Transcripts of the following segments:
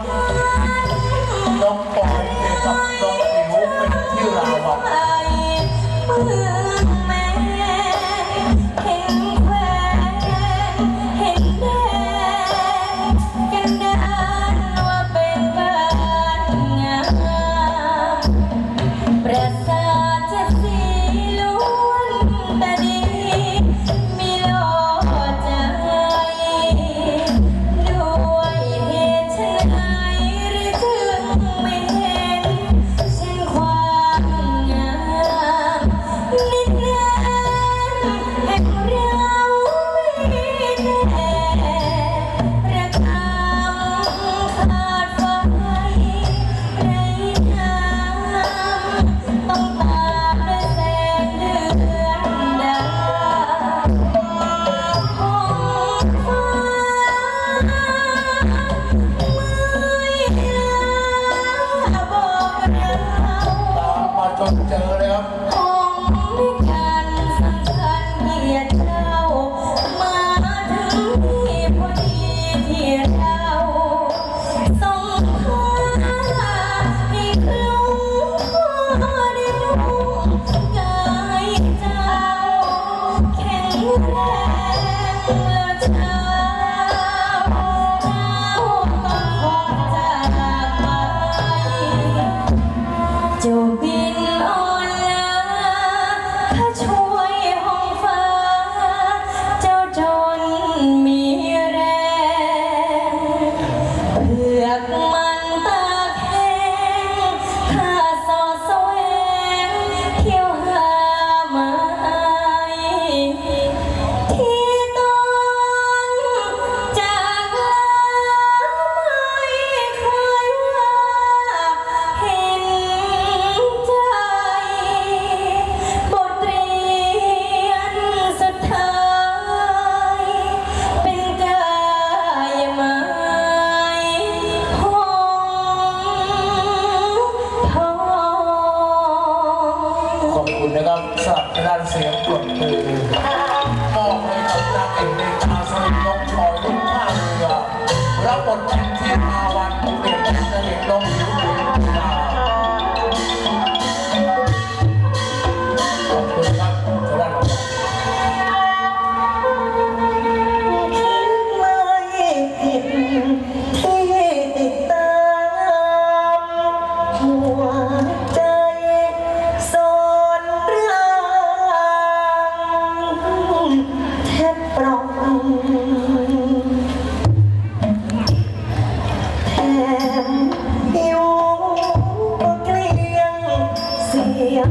Oh. คุณนะครับสำหรับด้านเสียงปลดมือบอบให้กับนางเอกในชาสลิดน้องชอยรุ่นท่าเรือรับบทเป็นเทียนอาวันเปลี่ยนเป็นนางเอกน้องหิว มหิวก็เกลียง เสียง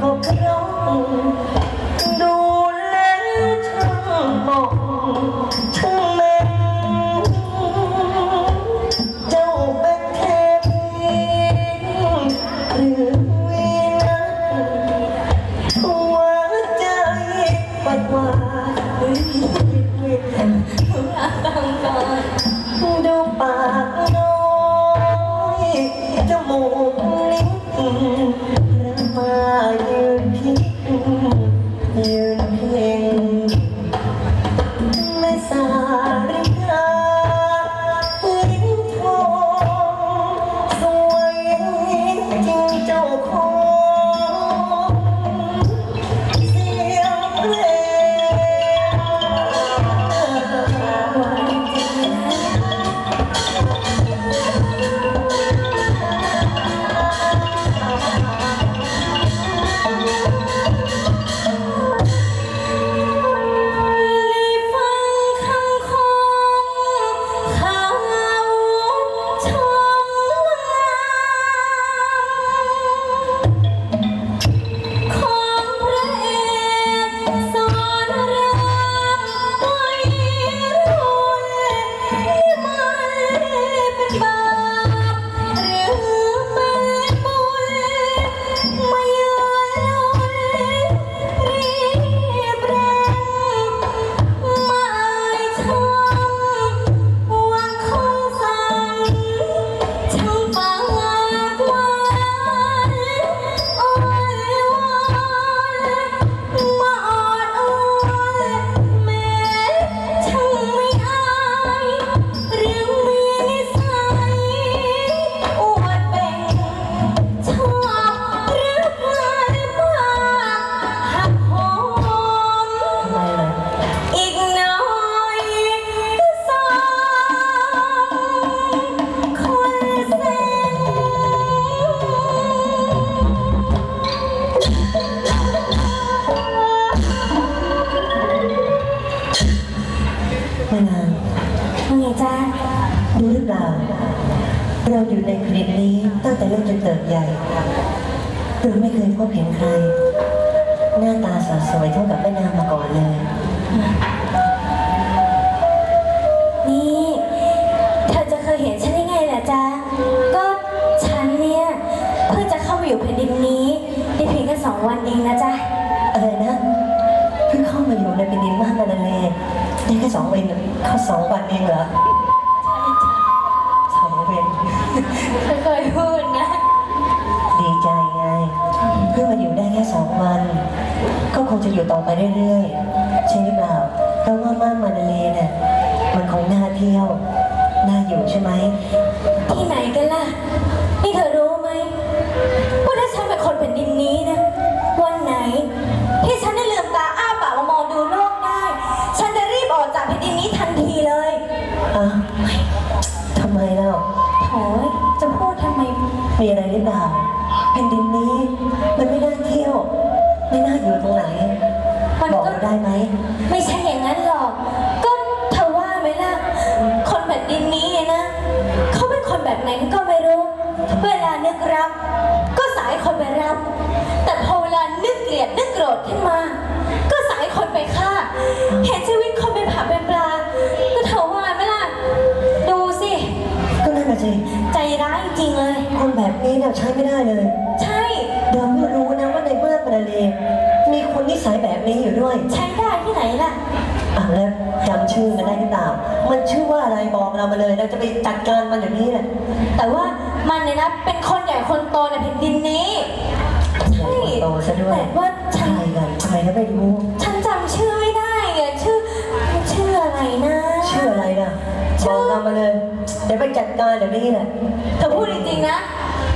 ก็คร้อง ดูแล้วช่างมองช่าง เราอยู่ในคลิปนี้ตั้งแต่เล็กจนเติบใหญ่เราไม่เคยพบเห็นใคร หน้าตาสดสวยเท่ากับแม่นางมาก่อนเลย นี่เธอจะเคยเห็นฉันได้ไงล่ะจ๊ะ ก็ฉันเนี่ย เพิ่งจะเข้ามาอยู่แผ่นดินนี้ได้เพียงแค่สองวันเองนะจ๊ะ อะไรนะเพิ่งเข้ามาอยู่ในเป็นดินมากนาเลได้แค่สองวันเขาสองวันเองเหรอ งจะอยู่ต่อไปเรื่อยๆ ใช่หรือเปล่า เพราะว่าม่านมานาเลเนี่ยมันคงน่าเที่ยว น่าอยู่ใช่ไหม ที่ไหนกันล่ะ นี่เธอรู้ไหมว่าถ้าฉันเป็นคนแผ่นดินนี้นะ วันไหน ที่ฉันได้ลืมตาอ้าปากมามองดูโลกได้ ฉันจะรีบออกจากแผ่นดินนี้อ้าวทำไมเล่าโถยจะพูดทำไม มีอะไรหรือเปล่าแผ่นดินนี้มันไม่น่าเที่ยว ไม่น่าอยู่ตรง เราได้ไหม ไม่ใช่อย่างนั้นหรอก ก็เธอว่าไหมล่ะ คนแผ่นดินนี้เนี่ยนะ เขาเป็นคนแบบไหนก็ไม่รู้ เวลานึกรับก็สายคนไปรับ แต่พอเวลานึกเกลียดนึกโกรธขึ้นมา ก็สายคนไปฆ่า เห็นชีวิตคนเป็นผักเป็นปลา ก็เธอว่าไหมล่ะ ดูสิ ก็นั่นน่ะสิใจร้ายจริงๆเลย คนแบบนี้เนี่ยใช้ไม่ได้เลย ใช่ เดี๋ยวไม่รู้นะว่าในเมื่อประเด มีคนนิสัยแบบนี้อยู่ด้วยใช้ได้ที่ไหนล่ะ อะแล้วจำชื่อมันได้หรือเปล่า มันชื่อว่าอะไรบอกเรามาเลย เราจะไปจัดการมันเดี๋ยวนี้แหละแต่ว่ามันเนี่ยนะเป็นคนใหญ่คนโตในแผ่นดินนี้ใหญ่คนโตซะด้วยแต่ว่าฉัใช่นกันทำไมเราไม่รู้ ฉันจำชื่อไม่ได้อะชื่อ ชื่ออะไรนะ ชื่ออะไรนะบอกเรามาเลย เดี๋ยวไปจัดการเดี๋ยวนี้แหละ เธอพูดจริงๆนะ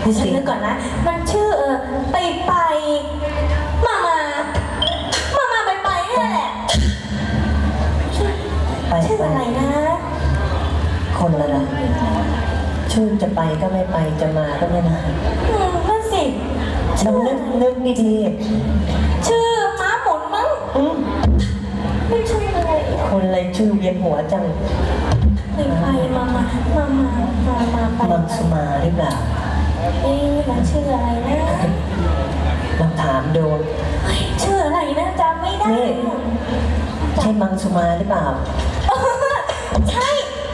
จริงๆฉันนึกก่อนนะ มันชื่อเออไปไป ไปชื่อไปอะไรนะ คนละละชื่อจะไปก็ไม่ไปจะมาก็ไม่มาอืมนั่นสิ ลองนึกนึกดีชื่อม้าหมุนมั้งๆอืมไม่ชื่ออะไรอะคนอะไรชื่อเวียนหัวจังไปไปมามามามามามาไปมังไปสมาหรือเปล่าเอ๊ะมันชื่ออะไรนะลองถามดู เฮ้ยชื่ออะไรนะจำไม่ได้นี่ ใช่มังสมาหรือเปล่าเออ ใช่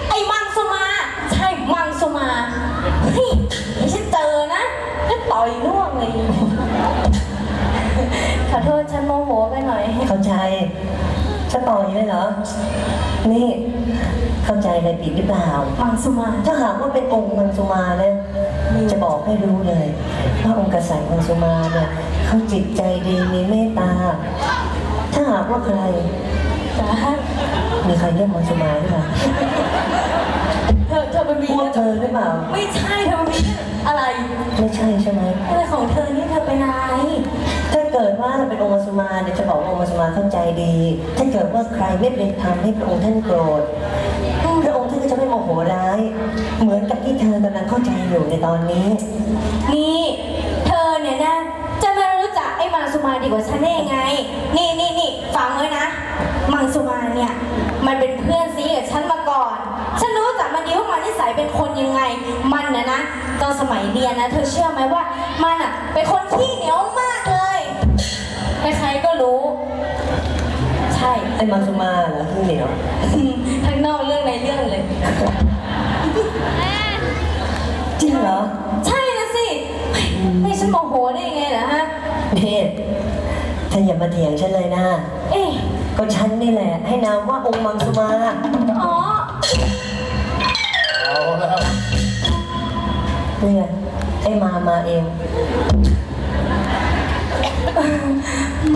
ไอ้มังสมา ใช่ มังสมาเฮ้ยไอ้ฉันเจอนะจะต่อยล่วงเลย ขอโทษฉันโมโหไปหน่อย เข้าใจจะต่อยเลยเหรอ นี่ เข้าใจอะไรผิดหรือเปล่า มังสมา ถ้าหากว่าเป็นองค์มังสุมานะจะบอกให้รู้เลยว่าองค์กษัตริย์มังสุมาเนี่ยเขาจิตใจดีมีเมตตา ถ้าหากว่าใครจ้า มีใครเรียกมังสุมาหรือเปล่าเธอเธอเป็นมีพวกเธอหรือเปล่า ไม่ใช่เธอเป็นมีอะไรไม่ใช่ใช่ไหมอะไรของเธอนี่เธอเป็นอะไรถ้าเกิดว่าเป็นองค์มังสุมาเนี่ยจะบอกว่าองค์มังสุมาเข้าใจดี ถ้าเกิดว่าใครไม่เป็นทำให้พระองค์ท่านโกรธพระองค์ท่านก็จะไม่โมโหร้าย เหมือนกับที่เธอกำลังเข้าใจอยู่ในตอนนี้ นี่เธอเนี่ยนะ จะมารู้จักไอ้มังสุมาดีกว่าฉันได้ยังไง นี่นี่นี่ฟังไว้นะ มังสุมาเนี่ย มันเป็นเพื่อนซีกับฉันมาก่อน ฉันรู้จักมันดีว่ามันนิสัยเป็นคนยังไง มันนะนะตอนสมัยเรียนนะ เธอเชื่อไหมว่า มันอะเป็นคนขี้เหนียวมากเลย ใครๆก็รู้ ใช่ ไอ้มังสุมาเหรอที่เหนียวทั้งนอกเรื่องในเรื่องเลย จริงเหรอใช่นะสิเฮ้ยไม่ฉันโมโหได้ยังไงล่ะฮะนี่เธออย่ามาเถียงฉันเลยนะ เอ๊ะ ก็ฉันนี่แหละ ให้นามว่าองค์มังสุมาอ๋อ เอาแล้วเนี่ยไอ้มามาเอง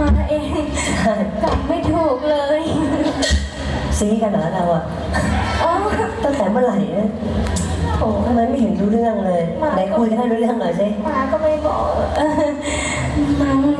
มาเองใช่กลับไม่ถูกเลยซีกันเหรอเราอะอ๋อตั้งแต่เมื่อไหร่นะโอ้ทำไมไม่เห็นรู้เรื่องเลยไหนคุยกันให้รู้เรื่องหน่อยสิมาก็ไม่บอกเออมันหืมทำท่ามาแล้วว่ายัง